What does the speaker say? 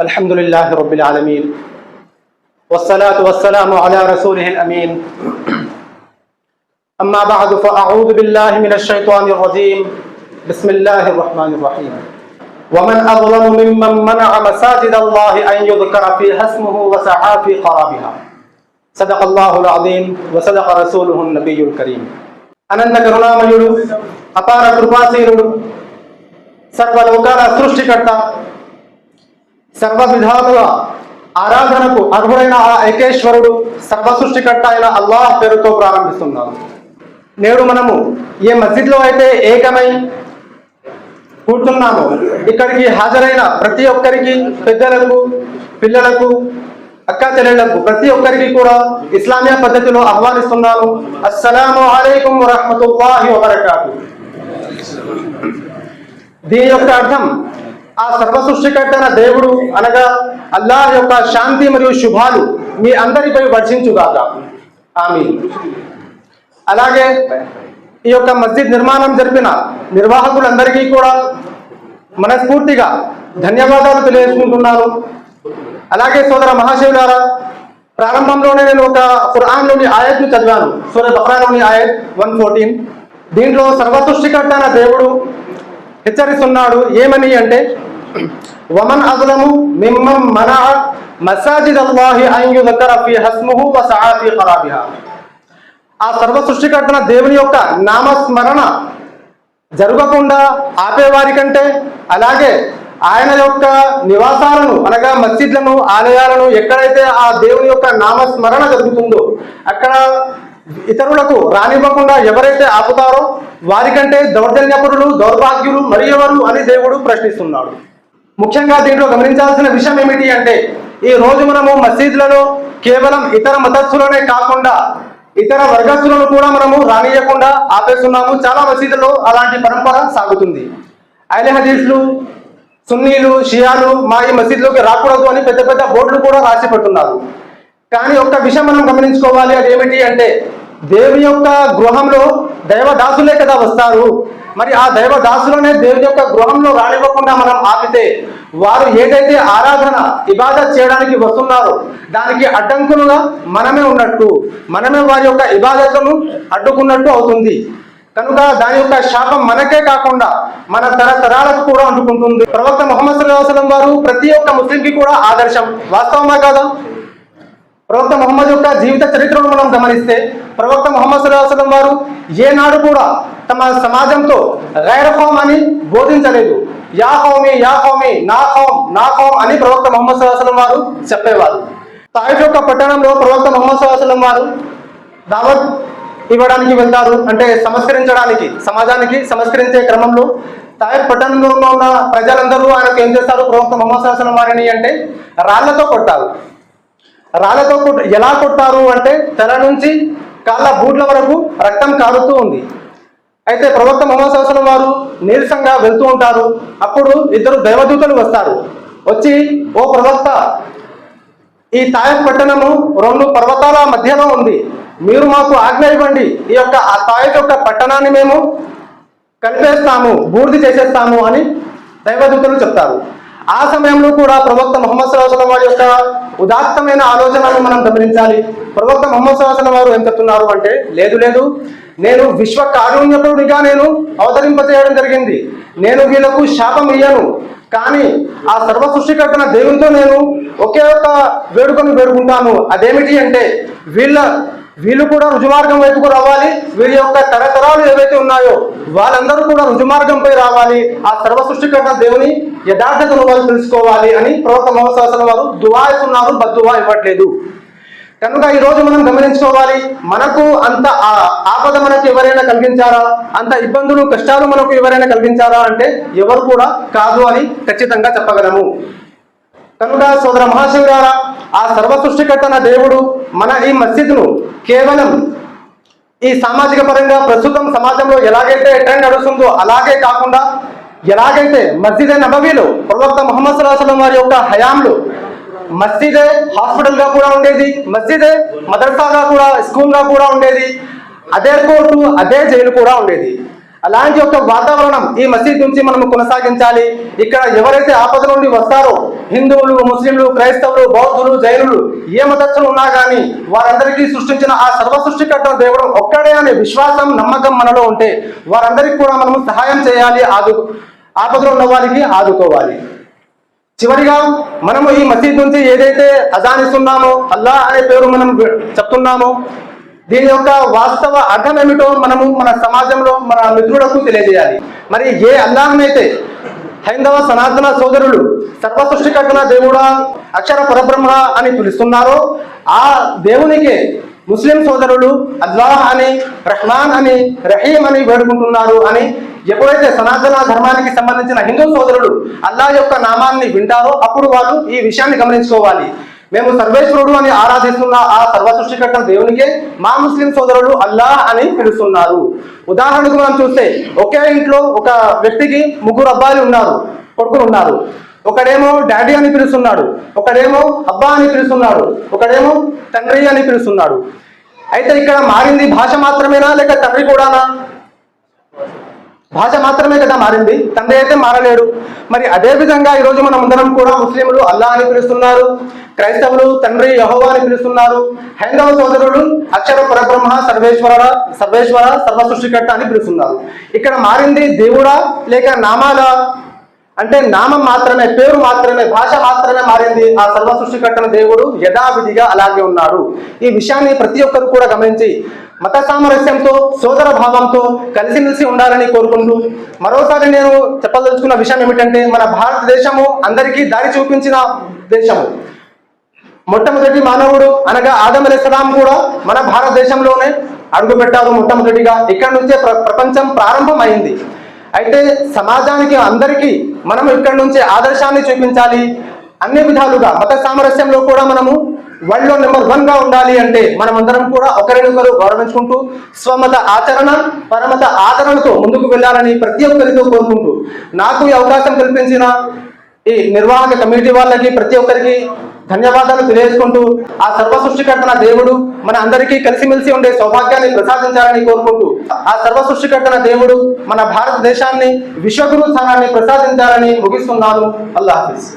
الحمد لله رب العالمين والصلاة والسلام على رسوله الأمين أما بعد فأعوذ بالله من الشيطان الرجيم بسم الله الرحمن الرحيم ومن أظلم ممن منع مساجد الله أن يذكر فيها اسمه وسعى في خرابها صدق الله العظيم وصدق رسوله النبي الكريم అనంత కరుణామయుడు అపార కృపాశీనుడు సర్వలోకాల సృష్టికర్త సర్వ విధాలుగా ఆరాధనకు అర్హుడైన ఆ ఏకేశ్వరుడు సర్వ సృష్టికర్త అయిన అల్లాహ్ పేరుతో ప్రారంభిస్తున్నాము నేడు మనము ఏ మస్జిద్లో అయితే ఏకమై కూర్చున్నాము. ఇక్కడికి హాజరైన ప్రతి ఒక్కరికి పెద్దలకు పిల్లలకు అక్క చెల్లెళ్ళకు ప్రతి ఒక్కరికి కూడా ఇస్లామియా పద్ధతిలో ఆహ్వానిస్తున్నాను. అస్సలాము అలైకుం వరహమతుల్లాహి వబరకాతు. దీని యొక్క అర్థం ఆ సర్వ సృష్టికర్తన దేవుడు అనగా అల్లాహ్ యొక్క శాంతి మరియు శుభాలు మీ అందరిపై వర్షించుగాక. ఆమె అలాగే ఈ యొక్క మస్జిద్ నిర్మాణం జరిపిన నిర్వాహకులందరికీ కూడా మనస్ఫూర్తిగా ధన్యవాదాలు తెలియజేసుకుంటున్నాను. అలాగే సోదర మహాశివులారా ప్రారంభంలోనే నేను ఒక ఖురాన్లోని ఆయత్ను చదివాను. సూర్య బక్రాలోని ఆయత్ వన్ ఫోర్టీన్. దీంట్లో సర్వ సృష్టికర్త దేవుడు హెచ్చరిస్తున్నాడు. ఏమని అంటే వమన్ అజలము మిమ్మం మన మసాజిద్ అల్లాహి అయ్యుదకర ఫీ హస్ముహు వ ఖరాబిహ ఆ సర్వ సృష్టికర్తన దేవుని యొక్క నామస్మరణ జరగకుండా ఆపేవారి కంటే అలాగే ఆయన యొక్క నివాసాలను అనగా మస్జిద్లను ఆలయాలను ఎక్కడైతే ఆ దేవుని యొక్క నామస్మరణ జరుగుతుందో అక్కడ ఇతరులకు రానివ్వకుండా ఎవరైతే ఆపుతారో వారికంటే దౌర్జన్యపరులు దౌర్భాగ్యులు మరి ఎవరు అని దేవుడు ప్రశ్నిస్తున్నాడు. ముఖ్యంగా దీంట్లో గమనించాల్సిన విషయం ఏమిటి అంటే ఈ రోజు మనము మసీదులలో కేవలం ఇతర మతస్థులనే కాకుండా ఇతర వర్గస్థులను కూడా మనము రానియకుండా ఆపేస్తున్నాము. చాలా మసీదుల్లో అలాంటి పరంపర సాగుతుంది. ఐలే హదీస్లు సున్నీలు షియాలు మా ఈ మసీదులోకి రాకూడదు అని పెద్ద పెద్ద బోర్డులు కూడా రాసి పెట్టున్నారు కానీ ఒక్క విషయం మనం గమనించుకోవాలి. అది ఏమిటి అంటే దేవుని యొక్క గృహంలో దైవదాసులే కదా వస్తారు. మరి ఆ దైవదాసులనే దేవుని యొక్క గృహంలో రానివ్వకుండా మనం ఆపితే వారు ఏదైతే ఆరాధన ఇబాదత్ చేయడానికి వస్తున్నారో దానికి అడ్డంకులుగా మనమే ఉన్నట్టు మనమే వారి యొక్క ఇబాదత్లను అడ్డుకున్నట్టు అవుతుంది. కనుక దాని యొక్క శాపం మనకే కాకుండా మన తరతరాలకు కూడా అంటుకుంటుంది ప్రవక్త ముహమ్మద్ సల్లాహు వారు ప్రతి ఒక్క ముస్లింకి కూడా ఆదర్శం. వాస్తవమా కాదా? ప్రవక్త ముహమ్మద్ యొక్క జీవిత చరిత్రను మనం గమనిస్తే ప్రవక్త మొహమ్మద్ సల్లాహు వారు ఏనాడు కూడా తమ సమాజంతో గైర్ హోమ్ అని బోధించలేదు. యా హోమి యా హోమి నా హోమ్ నా హోమ్ అని ప్రవక్త మొహమ్మద్ సుల్లాహం వారు చెప్పేవారు. తాయిఫ్ యొక్క పట్టణంలో ప్రవక్త మొహమ్మద్ సుల్లాహం వారు దావత్ ఇవ్వడానికి వెళ్తారు. అంటే సంస్కరించడానికి సమాజానికి సంస్కరించే క్రమంలో తాయిఫ్ పట్టణంలో ఉన్న ప్రజలందరూ ఆయనకు ఏం చేస్తారు? ప్రవక్త మొహమ్మద్ సుల్లాహం వారిని అంటే రాళ్ళతో కొట్టారు. రాళ్ళతో ఎలా కొట్టారు అంటే తల నుంచి కాళ్ళ బూట్ల వరకు రక్తం కారుతూ ఉంది. అయితే ప్రవక్త మొహమ్మద్ శాసనం వారు నీరసంగా వెళ్తూ ఉంటారు. అప్పుడు ఇద్దరు దైవదూతలు వస్తారు. వచ్చి ఓ ప్రవక్త ఈ తాయఫ్ పట్టణము రెండు పర్వతాల మధ్యలో ఉంది. మీరు మాకు ఆజ్ఞ ఇవ్వండి. ఈ యొక్క ఆ తాయఫ్ యొక్క పట్టణాన్ని మేము కలిపేస్తాము బూర్ది చేసేస్తాము అని దైవదూతలు చెప్తారు. ఆ సమయంలో కూడా ప్రవక్త ముహమ్మద్ వారి యొక్క ఉదాత్తమైన ఆలోచనను మనం గమనించాలి. ప్రవక్త మొహమ్మద్ సల్లాహం వారు ఏం చెప్తున్నారు అంటే లేదు లేదు నేను విశ్వ కారుణ్యపుడిగా నేను అవతరింపజేయడం జరిగింది. నేను వీళ్ళకు శాపం ఇయ్యను. కానీ ఆ సర్వ సృష్టికర్తన దేవునితో నేను ఒకే ఒక వేడుకను వేడుకుంటాను. అదేమిటి అంటే వీళ్ళ వీళ్ళు కూడా రుజుమార్గం వైపుకు రావాలి. వీరి యొక్క తరతరాలు ఏవైతే ఉన్నాయో వాళ్ళందరూ కూడా రుజుమార్గంపై రావాలి. ఆ సర్వ సృష్టికర్త దేవుని యథార్థతను వాళ్ళు తెలుసుకోవాలి అని ప్రవక్త మొహమ్మద్ వారు దువా ఇస్తున్నారు. బద్దువా ఇవ్వట్లేదు. కనుక ఈరోజు మనం గమనించుకోవాలి మనకు అంత ఆ- ఆపద మనకు ఎవరైనా కలిగించారా? అంత ఇబ్బందులు కష్టాలు మనకు ఎవరైనా కలిగించారా అంటే ఎవరు కూడా కాదు అని ఖచ్చితంగా చెప్పగలము. కనుక సోదర మహాశివరారా ఆ సర్వ సృష్టికర్తన దేవుడు మన ఈ మస్జిద్ను కేవలం ఈ సామాజిక పరంగా ప్రస్తుతం సమాజంలో ఎలాగైతే ట్రెండ్ నడుస్తుందో అలాగే కాకుండా ఎలాగైతే మస్జిద్ నబవీలో ప్రవక్త మొహమ్మద్ సల్లాహం వారి యొక్క హయాంలో మస్జిదే హాస్పిటల్గా కూడా ఉండేది మస్జిదే మదర్సాగా కూడా స్కూల్గా కూడా ఉండేది అదే కోర్టు అదే జైలు కూడా ఉండేది. అలాంటి ఒక వాతావరణం ఈ మసీద్ నుంచి మనం కొనసాగించాలి. ఇక్కడ ఎవరైతే ఆపద నుండి వస్తారో హిందువులు ముస్లింలు క్రైస్తవులు బౌద్ధులు జైనులు ఏ మతస్థులు ఉన్నా కానీ వారందరికీ సృష్టించిన ఆ సర్వ సృష్టికర్త దేవుడు ఒక్కడే అనే విశ్వాసం నమ్మకం మనలో ఉంటే వారందరికీ కూడా మనము సహాయం చేయాలి ఆదు ఆపదలో ఉన్న వారికి ఆదుకోవాలి. చివరిగా మనము ఈ మసీద్ నుంచి ఏదైతే అజానిస్తున్నామో అల్లా అనే పేరు మనం చెప్తున్నామో దీని యొక్క వాస్తవ అర్థం ఏమిటో మనము మన సమాజంలో మన మిత్రులకు తెలియజేయాలి. మరి ఏ అల్లాహనైతే హైందవ సనాతన సోదరులు సర్వ సృష్టికర్తన దేవుడా అక్షర పరబ్రహ్మ అని పిలుస్తున్నారో ఆ దేవునికే ముస్లిం సోదరులు అల్లాహ్ అని రహ్మాన్ అని రహీం అని వేడుకుంటున్నారు అని ఎప్పుడైతే సనాతన ధర్మానికి సంబంధించిన హిందూ సోదరులు అల్లా యొక్క నామాన్ని వింటారో అప్పుడు వాళ్ళు ఈ విషయాన్ని గమనించుకోవాలి. మేము సర్వేశ్వరుడు అని ఆరాధిస్తున్న ఆ సర్వ సృష్టికర్త దేవునికే మా ముస్లిం సోదరులు అల్లా అని పిలుస్తున్నారు. ఉదాహరణకు మనం చూస్తే ఒకే ఇంట్లో ఒక వ్యక్తికి ముగ్గురు అబ్బాయిలు ఉన్నారు కొడుకులు ఉన్నారు. ఒకడేమో డాడీ అని పిలుస్తున్నాడు ఒకడేమో అబ్బా అని పిలుస్తున్నాడు ఒకడేమో తండ్రి అని పిలుస్తున్నాడు. అయితే ఇక్కడ మారింది భాష మాత్రమేనా లేక తండ్రి కూడానా? భాష మాత్రమే కదా మారింది. తండ్రి అయితే మారలేడు. మరి అదే విధంగా ఈరోజు మనం అందరం కూడా ముస్లింలు అల్లా అని పిలుస్తున్నారు. క్రైస్తవులు తండ్రి యహోవా అని పిలుస్తున్నారు. హైందవ సోదరుడు అక్షర పరబ్రహ్మ సర్వేశ్వర సర్వేశ్వర సర్వ సృష్టికర్త అని పిలుస్తున్నారు. ఇక్కడ మారింది దేవుడా లేక నామాల? అంటే నామం మాత్రమే పేరు మాత్రమే భాష మాత్రమే మారింది ఆ సర్వ సృష్టికర్తన దేవుడు యథావిధిగా అలాగే ఉన్నాడు. ఈ విషయాన్ని ప్రతి ఒక్కరు కూడా గమనించి మత సామరస్యంతో సోదర భావంతో కలిసిమెలిసి ఉండాలని కోరుకుంటూ మరోసారి నేను చెప్పదలుచుకున్న విషయం ఏమిటంటే మన భారతదేశము అందరికీ దారి చూపించిన దేశము. మొట్టమొదటి మానవుడు అనగా ఆదం అలీస్లాం కూడా మన భారతదేశంలోనే అడుగుపెట్టారు మొట్టమొదటిగా. ఇక్కడ నుంచే ప్ర ప్రపంచం ప్రారంభమైంది. అయితే సమాజానికి అందరికీ మనం ఇక్కడ నుంచే ఆదర్శాన్ని చూపించాలి. అన్ని విధాలుగా మత సామరస్యంలో కూడా మనము వరల్డ్లో నెంబర్ వన్గా ఉండాలి అంటే మనమందరం కూడా ఒకరినొకరు గౌరవించుకుంటూ స్వమత ఆచరణ పరమత ఆదరణతో ముందుకు వెళ్ళాలని ప్రతి ఒక్కరితో కోరుకుంటూ నాకు ఈ అవకాశం కల్పించిన ఈ నిర్వాహక కమిటీ వాళ్ళకి ప్రతి ఒక్కరికి ధన్యవాదాలు తెలియజేసుకుంటూ ఆ సర్వ సృష్టికర్తన దేవుడు మన అందరికీ కలిసిమెలిసి ఉండే సౌభాగ్యాన్ని ప్రసాదించాలని కోరుకుంటూ ఆ సర్వ సృష్టికర్తన దేవుడు మన భారతదేశాన్ని విశ్వగురు స్థానాన్ని ప్రసాదించాలని ముగిస్తున్నాను. అల్లాహాఫీజ్